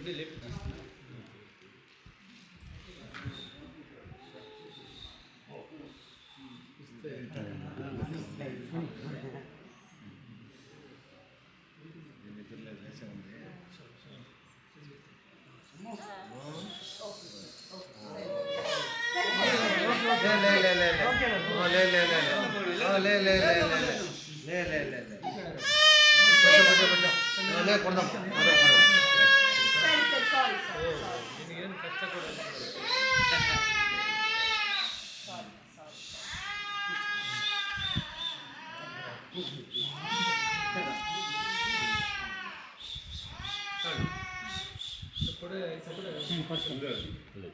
Only lip this thing. கொண்டோம் ಸಾರಿ ಸಾರಿ ನಿನಗೇನು ಕಷ್ಟ ಕೊಡಲ್ಲ ಸಾರಿ ಸಾರಿ ಕೊಡು ಕೊಡು ಕೊಡು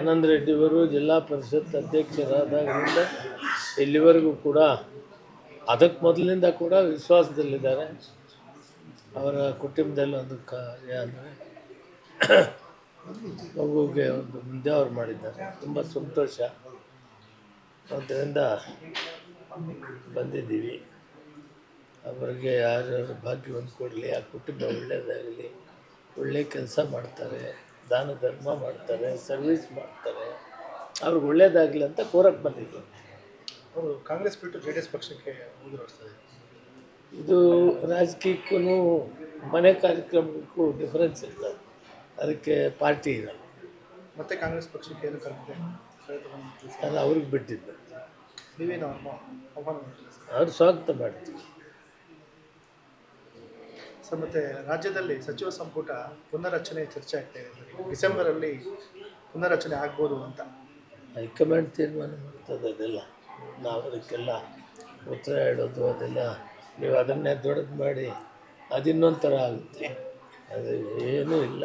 ಆನಂದ್ ರೆಡ್ಡಿಯವರು ಜಿಲ್ಲಾ ಪರಿಷತ್ ಅಧ್ಯಕ್ಷರಾದಾಗಲಿಂದ ಇಲ್ಲಿವರೆಗೂ ಕೂಡ ಅದಕ್ಕೆ ಮೊದಲಿನಿಂದ ಕೂಡ ವಿಶ್ವಾಸದಲ್ಲಿದ್ದಾರೆ. ಅವರ ಕುಟುಂಬದಲ್ಲಿ ಒಂದು ಕಾರ್ಯ ಅಂದರೆ ಮಗುಗೆ ಒಂದು ಮುಂದೆ ಅವ್ರು ಮಾಡಿದ್ದಾರೆ. ತುಂಬ ಸಂತೋಷ. ಅದರಿಂದ ಬಂದಿದ್ದೀವಿ. ಅವರಿಗೆ ಯಾರ್ಯಾರು ಭಾಗ್ಯವನ್ನು ಕೊಡಲಿ, ಆ ಕುಟುಂಬ ಒಳ್ಳೆಯದಾಗಲಿ ಒಳ್ಳೆಯ ಕೆಲಸ ಮಾಡ್ತಾರೆ. ದಾನ ಧರ್ಮ ಮಾಡ್ತಾರೆ ಸರ್ವಿಸ್ ಮಾಡ್ತಾರೆ. ಅವ್ರಿಗೆ ಒಳ್ಳೇದಾಗಲಿ ಅಂತ ಕೋರಕ್ಕೆ ಬಂದಿದ್ದು ಅವರು ಕಾಂಗ್ರೆಸ್ ಬಿಟ್ಟು ಜೆ ಡಿ ಎಸ್ ಪಕ್ಷಕ್ಕೆ ಇದು ರಾಜಕೀಯಕ್ಕೂ ಮನೆ ಕಾರ್ಯಕ್ರಮಕ್ಕೂ ಡಿಫರೆನ್ಸ್ ಇರ್ತದೆ. ಅದಕ್ಕೆ ಪಾರ್ಟಿ ಇರಲ್ಲ. ಮತ್ತೆ ಕಾಂಗ್ರೆಸ್ ಪಕ್ಷಕ್ಕೆ ಏನು ಕರೆಕ್ಟ್ ಅದು ಅವ್ರಿಗೆ ಬಿಟ್ಟಿದ್ದು. ನೀವೇನು ಅವ್ರು ಸ್ವಾಗತ ಮಾಡ್ತೀವಿ. ಸರ್ ಮತ್ತೆ ರಾಜ್ಯದಲ್ಲಿ ಸಚಿವ ಸಂಪುಟ ಪುನರ್ರಚನೆ ಚರ್ಚೆ ಆಗ್ತಾ ಇದೆ. ಡಿಸೆಂಬರಲ್ಲಿ ಪುನರ್ರಚನೆ ಆಗ್ಬೋದು ಅಂತ. ಹೈಕಮಾಂಡ್ ತೀರ್ಮಾನ ಮಾಡ್ತದೆ ಅದೆಲ್ಲ. ನಾವು ಅದಕ್ಕೆಲ್ಲ ಉತ್ತರ ಹೇಳೋದು ಅದೆಲ್ಲ ನೀವು ಅದನ್ನೇ ದೊಡ್ಡದು ಮಾಡಿ ಅದಿನ್ನೊಂದು ಥರ ಆಗುತ್ತೆ. ಅದು ಏನೂ ಇಲ್ಲ.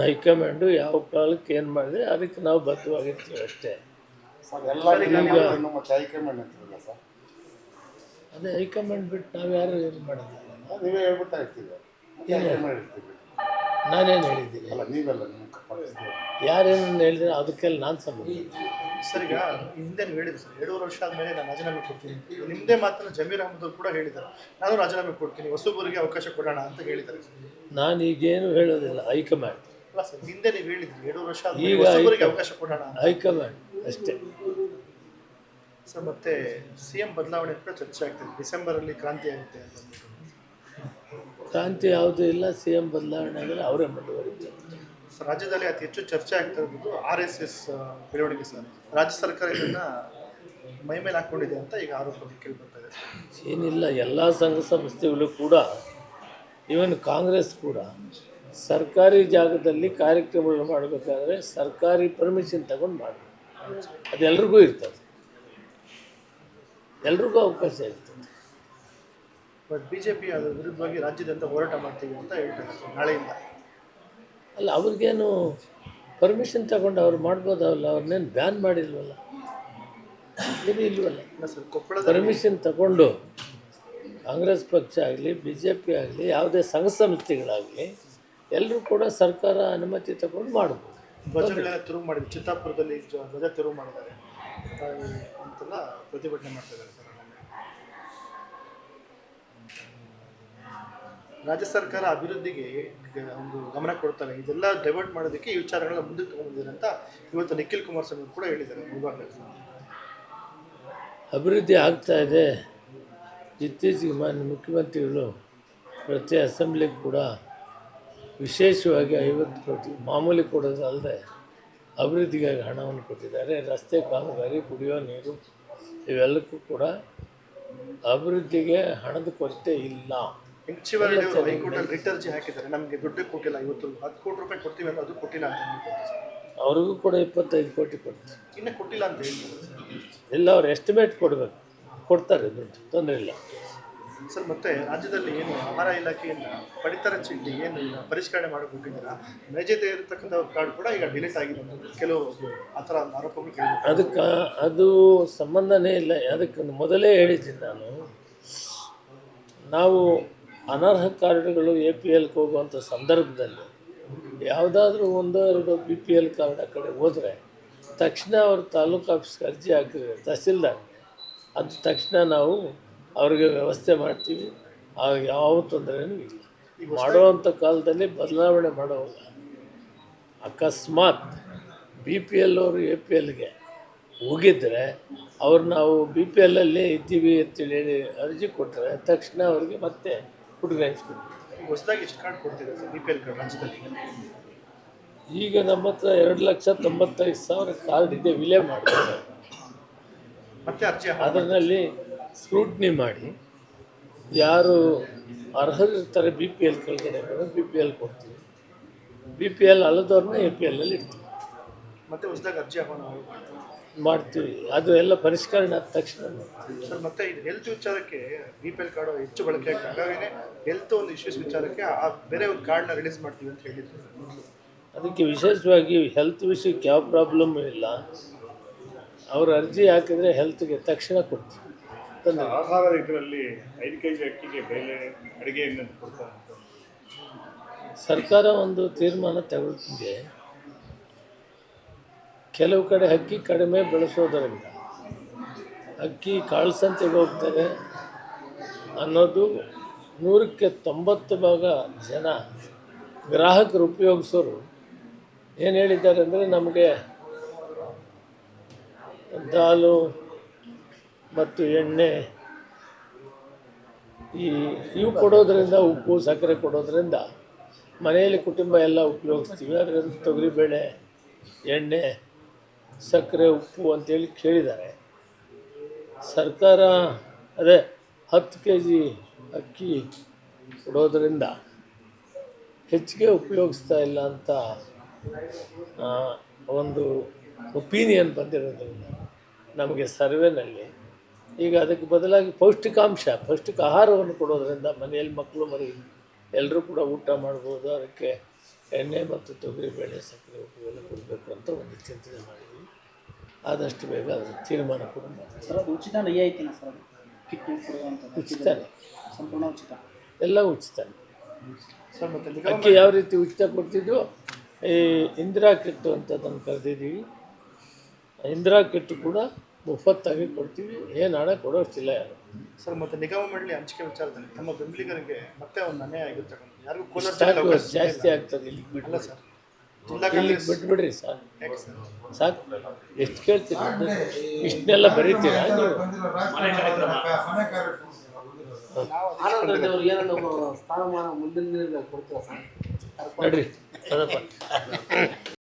ಹೈಕಮಾಂಡು ಯಾವ ಕಾಲಕ್ಕೆ ಏನು ಮಾಡಿದ್ರೆ ಅದಕ್ಕೆ ನಾವು ಬದ್ಧವಾಗಿರ್ತೀವಿ ಅಷ್ಟೇ. ಅದೇ ಹೈಕಮಾಂಡ್ ಬಿಟ್ಟು ನಾವು ಯಾರು ಏನು ಮಾಡೋದಿಲ್ಲ. ನೀವೇ ಹೇಳ್ಬಿಡ್ತಾ ಇರ್ತೀವಿ. ಏನು? ನಾನೇನು ಹೇಳಿದ್ದೀನಿ. ಅಲ್ಲ ನೀವೆಲ್ಲ ನಿಮ್ಮ ಪಕ್ಷದ ಯಾರೇನು ಹೇಳಿದ್ರೆ ಅದಕ್ಕೆಲ್ಲ ನಾನು ಸಂಬಂಧ. ಸರ್ ಈಗ ಹಿಂದೆ ನೀವು ಹೇಳಿದ್ರು ಸರ್ ಎರಡೂವರೆ ವರ್ಷ ಆದಮೇಲೆ ನಾನು ರಾಜೀನಾಮೆ ಕೊಡ್ತೀನಿ. ನಿಮ್ಮದೇ ಮಾತ್ರ ಜಮೀರ್ ಅಹಮದ್ ಕೂಡ ಹೇಳಿದ್ದಾರೆ. ನಾನು ರಾಜೀನಾಮೆ ಕೊಡ್ತೀನಿ ಹೊಸಬರಿಗೆ ಅವಕಾಶ ಕೊಡೋಣ ಅಂತ ಹೇಳಿದ್ದಾರೆ ನಾನೀಗೇನು ನಾನು ಈಗೇನು ಹೇಳೋದಿಲ್ಲ ಹೈಕಮಾಂಡ್. ಅಲ್ಲ ಸರ್ ಹಿಂದೆ ನೀವು ಹೇಳಿದ್ರಿ ಎರಡೂವರೆ ವರ್ಷ ಆದ್ಮೇಲೆ ಈಗ ಹೊಸಬರಿಗೆ ಅವಕಾಶ ಕೊಡೋಣ ಹೈಕಮಾಂಡ್ ಅಷ್ಟೇ. ಸರ್ ಮತ್ತೆ ಸಿ ಎಂ ಬದಲಾವಣೆ ಕೂಡ ಚರ್ಚೆ ಆಗ್ತಿದೆ. ಡಿಸೆಂಬರಲ್ಲಿ ಕ್ರಾಂತಿ ಆಗುತ್ತೆ ಅಂತ. ಕ್ರಾಂತಿ ಯಾವುದೂ ಇಲ್ಲ ಸಿ ಎಂ ಬದಲಾವಣೆ ಆದರೆ ಅವರೇ ಮುಂದುವರಿತಾರೆ. ರಾಜ್ಯದಲ್ಲಿ ಅತಿ ಹೆಚ್ಚು ಚರ್ಚೆ ಆಗ್ತಾ ಇರೋದು ಆರ್ ಎಸ್ ಎಸ್ ಬೆಳವಣಿಗೆ ಸರ್. ರಾಜ್ಯ ಸರ್ಕಾರ ಇದನ್ನು ಮೈ ಮೇಲೆ ಹಾಕೊಂಡಿದೆ ಅಂತ ಈಗ ಆರೋಪ ಕೇಳಿ ಬರ್ತಾ ಇದೆ ಏನಿಲ್ಲ ಎಲ್ಲ ಸಂಘ ಸಂಸ್ಥೆಗಳು ಕೂಡ ಈವನ್ ಕಾಂಗ್ರೆಸ್ ಕೂಡ ಸರ್ಕಾರಿ ಜಾಗದಲ್ಲಿ ಕಾರ್ಯಕ್ರಮಗಳು ಮಾಡಬೇಕಾದ್ರೆ ಸರ್ಕಾರಿ ಪರ್ಮಿಷನ್ ತಗೊಂಡು ಮಾಡಬೇಕು. ಅದೆಲ್ರಿಗೂ ಇರ್ತದೆ. ಎಲ್ರಿಗೂ ಅವಕಾಶ ಇರ್ತದೆ. ಬಟ್ ಬಿ ಜೆ ಪಿ ಅದರ ವಿರುದ್ಧವಾಗಿ ರಾಜ್ಯದಂತ ಹೋರಾಟ ಮಾಡ್ತೀವಿ ಅಂತ ಹೇಳ್ತಾರೆ ನಾಳೆಯಿಂದ. ಅಲ್ಲ ಅವ್ರಿಗೇನು ಪರ್ಮಿಷನ್ ತಗೊಂಡು ಅವ್ರು ಮಾಡ್ಬೋದಲ್ಲ ಅವ್ರನ್ನೇನು ಬ್ಯಾನ್ ಮಾಡಿಲ್ವಲ್ಲ? ಏನು ಇಲ್ವಲ್ಲ? ಸರ್ ಕೊಪ್ಪಳದ ಪರ್ಮಿಷನ್ ತಗೊಂಡು ಕಾಂಗ್ರೆಸ್ ಪಕ್ಷ ಆಗಲಿ ಬಿ ಜೆ ಪಿ ಆಗಲಿ ಯಾವುದೇ ಸಂಘ ಸಂಸ್ಥೆಗಳಾಗಲಿ ಎಲ್ಲರೂ ಕೂಡ ಸರ್ಕಾರ ಅನುಮತಿ ತಗೊಂಡು ಮಾಡ್ಬೋದು. ಧ್ವಜಗಳೆಲ್ಲ ತೆರವು ಮಾಡಿದ್ರು ಚಿತ್ತಾಪುರದಲ್ಲಿ ಧ್ವ- ಧ್ವಜ ತಿರುವು ಮಾಡಿದ್ದಾರೆ. ಅಂತೆಲ್ಲ ಪ್ರತಿಭಟನೆ ಮಾಡ್ತಾ ಇದ್ದಾರೆ ಸರ್ ರಾಜ್ಯ ಸರ್ಕಾರ ಅಭಿವೃದ್ಧಿಗೆ ಒಂದು ಗಮನ ಕೊಡ್ತಾರೆ ಇದೆಲ್ಲ ಡೈವರ್ಟ್ ಮಾಡೋದಕ್ಕೆ ಈ ವಿಚಾರಗಳನ್ನ ಮುಂದಕ್ಕೆ ತಗೊಂಡಿದ್ದಾರೆ ಅಂತ ಇವತ್ತು ನಿಖಿಲ್ ಕುಮಾರಸ್ವಾಮಿ ಕೂಡ ಹೇಳಿದ್ದಾರೆ. ಅಭಿವೃದ್ಧಿ ಆಗ್ತಾ ಇದೆ. ಇತ್ತೀಚೆಗೆ ಮಾನ್ಯ ಮುಖ್ಯಮಂತ್ರಿಗಳು ಪ್ರತಿ ಅಸೆಂಬ್ಲಿ ಕೂಡ ವಿಶೇಷವಾಗಿ ಐವತ್ತು ಕೋಟಿ, ಮಾಮೂಲಿ ಕೊಡೋದಲ್ಲದೆ ಅಭಿವೃದ್ಧಿಗಾಗಿ ಹಣವನ್ನು ಕೊಟ್ಟಿದ್ದಾರೆ. ರಸ್ತೆ, ಕಾಮಗಾರಿ, ಕುಡಿಯೋ ನೀರು ಇವೆಲ್ಲಕ್ಕೂ ಕೂಡ ಅಭಿವೃದ್ಧಿಗೆ ಹಣದ ಕೊರತೆ ಇಲ್ಲ. ಅವರು ಹೈಕೋರ್ಟಲ್ಲಿ ರಿಟ್ ಅರ್ಜಿ ಹಾಕಿದ್ದಾರೆ. ನಮಗೆ ದುಡ್ಡು ಕೊಟ್ಟಿಲ್ಲ. ಇವತ್ತು ಹತ್ತು ಕೋಟಿ ರೂಪಾಯಿ ಕೊಡ್ತೀವಿ ಅಂತ ಅದು ಕೊಟ್ಟಿಲ್ಲ ಅಂತ ಅವರಿಗೂ ಕೂಡ ಇಪ್ಪತ್ತೈದು ಕೋಟಿ ಕೊಡ್ತಾರೆ. ಇನ್ನೂ ಕೊಟ್ಟಿಲ್ಲ ಅಂತ ಹೇಳ್ತಾರೆ. ಸರ್. ಇಲ್ಲ ಅವ್ರು ಎಸ್ಟಿಮೇಟ್ ಕೊಡಬೇಕು. ಕೊಡ್ತಾರೆ ದುಡ್ಡು. ತೊಂದರೆ ಇಲ್ಲ. ಸರ್ ಮತ್ತೆ ರಾಜ್ಯದಲ್ಲಿ ಏನು ಆಹಾರ ಇಲಾಖೆಯಿಂದ ಪಡಿತರ ಚೀಟಿ ಏನು ಪರಿಷ್ಕರಣೆ ಮಾಡಿಕೊಟ್ಟಿದ್ದೀರಾ ನೈಜತೆ ಇರತಕ್ಕಂಥ ಕಾರ್ಡ್ ಕೂಡ ಈಗ ಡಿಲೀಟ್ ಆಗಿದೆ ಕೆಲವು ಆ ಥರ ಆರೋಪಗಳು ಕೇಳಿದ್ರು ಅದಕ್ಕೆ ಅದು ಸಂಬಂಧನೇ ಇಲ್ಲ. ಅದಕ್ಕೆ ಮೊದಲೇ ಹೇಳಿದ್ದೀನಿ ನಾನು. ನಾವು ಅನರ್ಹ ಕಾರ್ಡ್ಗಳು ಎ ಪಿ ಎಲ್ಗೆ ಹೋಗುವಂಥ ಸಂದರ್ಭದಲ್ಲಿ ಯಾವುದಾದ್ರೂ ಒಂದು ಎರಡು ಬಿ ಪಿ ಎಲ್ ಕಾರ್ಡ್ ಆ ಕಡೆ ಹೋದರೆ ತಕ್ಷಣ ಅವ್ರ ತಾಲೂಕು ಆಫೀಸ್ಗೆ ಅರ್ಜಿ ಹಾಕಿದ್ರೆ ತಹಸೀಲ್ದಾರ್ಗೆ, ಅದು ತಕ್ಷಣ ನಾವು ಅವ್ರಿಗೆ ವ್ಯವಸ್ಥೆ ಮಾಡ್ತೀವಿ. ಆಗ ಯಾವ ತೊಂದರೆನೂ ಇಲ್ಲ. ಮಾಡುವಂಥ ಕಾಲದಲ್ಲಿ ಬದಲಾವಣೆ ಮಾಡೋಲ್ಲ ಅಕಸ್ಮಾತ್ ಬಿ ಪಿ ಎಲ್ ಅವರು ಎ ಪಿ ಎಲ್ಗೆ ಹೋಗಿದ್ದರೆ ಅವ್ರು ನಾವು ಬಿ ಪಿ ಎಲ್ಲಲ್ಲೇ ಇದ್ದೀವಿ ಅಂತೇಳಿ ಅರ್ಜಿ ಕೊಟ್ಟರೆ ತಕ್ಷಣ ಅವ್ರಿಗೆ ಮತ್ತೆ ಹುಡುಗಾಯಿಸ್ಬಿಡ್ತೀವಿ ಈಗ ಹೊಸದಾಗಿ ಎಷ್ಟು ಕಾರ್ಡ್ ಕೊಡ್ತಿದ್ದಾರೆ sir B P L card ರಾಜ್ಯದಲ್ಲಿ ಈಗ ನಮ್ಮ ಹತ್ರ ಎರಡು ಲಕ್ಷ ತೊಂಬತ್ತೈದು ಸಾವಿರ ಕಾರ್ಡ್ ಇದೆ ವಿಲೇ ಮಾಡ್ತಾರೆ ಮತ್ತೆ ಅರ್ಜಿ ಹಾಕಿ. ಅದರಲ್ಲಿ ಸ್ಕ್ರೂಟ್ನಿ ಮಾಡಿ. ಯಾರು ಅರ್ಹರಿರ್ತಾರೆ ಬಿ ಪಿ ಎಲ್ ಕೆಳಗಡೆ ಬಿ ಪಿ ಎಲ್ ಕೊಡ್ತೀವಿ. ಬಿ ಪಿ ಎಲ್ ಅಲ್ಲದವ್ರನ್ನ ಎ ಪಿ ಎಲ್ನಲ್ಲಿ ಇಡ್ತೀವಿ. ಮತ್ತೆ ಹೊಸದಾಗಿ ಅರ್ಜಿ ಹಾಕೋಣ ಮಾಡ್ತೀವಿ. ಅದು ಎಲ್ಲ ಪರಿಷ್ಕರಣೆ ಆದ ತಕ್ಷಣ. ಸರ್ ಮತ್ತೆ ಇದು ಹೆಲ್ತ್ ವಿಚಾರಕ್ಕೆ ಬಿ ಪಿ ಎಲ್ ಕಾರ್ಡ್ ಹೆಚ್ಚು ಬಳಕೆ ಆಗ್ತದೆ ಹಾಗಾಗಿ ಹೆಲ್ತ್ ಒಂದು ಇಶ್ಯೂಸ್ ವಿಚಾರಕ್ಕೆ ಆ ಬೇರೆ ಒಂದು ಕಾರ್ಡ್ನ ರಿಲೀಸ್ ಮಾಡ್ತೀವಿ ಅಂತ ಹೇಳಿದ್ರು. ಅದಕ್ಕೆ ವಿಶೇಷವಾಗಿ ಹೆಲ್ತ್ ವಿಷಯಕ್ಕೆ ಯಾವ ಪ್ರಾಬ್ಲಮ್ ಇಲ್ಲ. ಅವ್ರ ಅರ್ಜಿ ಹಾಕಿದ್ರೆ ಹೆಲ್ತ್ಗೆ ತಕ್ಷಣ ಕೊಡ್ತೀವಿ. ಆಹಾರ ಇದರಲ್ಲಿ ಐದು ಕೆ ಜಿ ಅಕ್ಕಿಗೆ ಬೆಲೆ ಅಡುಗೆ ಕೊಡ್ತಾರೆ ಸರ್ಕಾರ ಒಂದು ತೀರ್ಮಾನ ತಗೊಳ್ತಿದೆ ಕೆಲವು ಕಡೆ ಅಕ್ಕಿ ಕಡಿಮೆ ಬೆಳೆಸೋದರಿಂದ ಅಕ್ಕಿ ಕಾಳ್ಸಂತೆ ಹೋಗ್ತಾರೆ ಅನ್ನೋದು ನೂರಕ್ಕೆ ತೊಂಬತ್ತು ಭಾಗ ಜನ ಗ್ರಾಹಕರು ಉಪಯೋಗಿಸೋರು ಏನು ಹೇಳಿದ್ದಾರೆ ಅಂದರೆ ನಮಗೆ ದಾಲು ಮತ್ತು ಎಣ್ಣೆ ಈ ಇವು ಕೊಡೋದ್ರಿಂದ ಉಪ್ಪು, ಸಕ್ಕರೆ ಕೊಡೋದ್ರಿಂದ ಮನೆಯಲ್ಲಿ ಕುಟುಂಬ ಎಲ್ಲ ಉಪಯೋಗಿಸ್ತೀವಿ. ಅದರಿಂದ ತೊಗರಿಬೇಳೆ, ಎಣ್ಣೆ ಸಕ್ಕರೆ, ಉಪ್ಪು ಅಂತೇಳಿ ಕೇಳಿದ್ದಾರೆ. ಸರ್ಕಾರ ಅದೇ ಹತ್ತು ಕೆ ಜಿ ಅಕ್ಕಿ ಕೊಡೋದರಿಂದ ಹೆಚ್ಚಿಗೆ ಉಪಯೋಗಿಸ್ತಾ ಇಲ್ಲ ಅಂತ ಒಂದು ಒಪಿನಿಯನ್ ಬಂದಿರೋದ್ರಿಂದ ನಮಗೆ ಸರ್ವೆನಲ್ಲಿ. ಈಗ ಅದಕ್ಕೆ ಬದಲಾಗಿ ಪೌಷ್ಟಿಕಾಂಶ ಪೌಷ್ಟಿಕ ಆಹಾರವನ್ನು ಕೊಡೋದರಿಂದ ಮನೆಯಲ್ಲಿ ಮಕ್ಕಳು ಮರಿ ಎಲ್ಲರೂ ಕೂಡ ಊಟ ಮಾಡ್ಬೋದು. ಅದಕ್ಕೆ ಎಣ್ಣೆ ಮತ್ತು ತೊಗರಿಬೇಳೆ ಸಕ್ಕರೆ ಉಪ್ಪು ಎಲ್ಲ ಕೊಡಬೇಕು ಅಂತ ಒಂದು ಚಿಂತನೆ ಮಾಡಿದ್ವಿ. ಆದಷ್ಟು ಬೇಗ ಅದರ ತೀರ್ಮಾನ ಕೂಡ ಮಾಡ್ತೀವಿ ಸರ್ ಅದು ಉಚಿತ ರಿಯಾಯಿತಿನ ಸರ್ ಅದು? ಕಿಟ್ ಕೊಡುವಂಥದ್ದು ಉಚಿತನೇ ಸಂಪೂರ್ಣ ಉಚಿತ? ಎಲ್ಲ ಉಚಿತನೇ ಸರ್ ಮತ್ತೆ ಅಕ್ಕಿ ಯಾವ ರೀತಿ ಉಚಿತ ಕೊಡ್ತಿದ್ವು ಈ ಇಂದಿರಾ ಕಿಟ್ಟು ಅಂತ ಅದನ್ನು ಕರೆದಿದ್ದೀವಿ. ಇಂದಿರಾ ಕಿಟ್ಟು ಕೂಡ ಮುಫತ್ತಾಗಿ ಕೊಡ್ತೀವಿ. ಏನು ಹಣ ಕೊಡೋಷ್ಟಿಲ್ಲ ಯಾರು. ಸರ್ ಮತ್ತೆ ನಿಗಮ ಮಂಡಳಿ ಹಂಚಿಕೆ ವಿಚಾರದಲ್ಲಿ ತಮ್ಮ ಬೆಂಬಲಿಗರಿಗೆ ಮತ್ತೆ ಒಂದು ಅನ್ಯಾಯ ಆಗಿರ್ತಕ್ಕಂಥ ಯಾರಿಗೂ ಕೋಲಾರ ಜಾಸ್ತಿ. ಆಗ್ತದೆ ಇಲ್ಲಿ ಅಲ್ಲ ಸರ್. ಬಿಟ್ಬಿಡ್ರಿ ಸರ್? ಸಾಕು. ಎಷ್ಟು ಕೇಳ್ತೀರಿ? ಇಷ್ಟನ್ನೆಲ್ಲ ಬರೀತೀರಾ ನೀವು? ನಡ್ರಿ.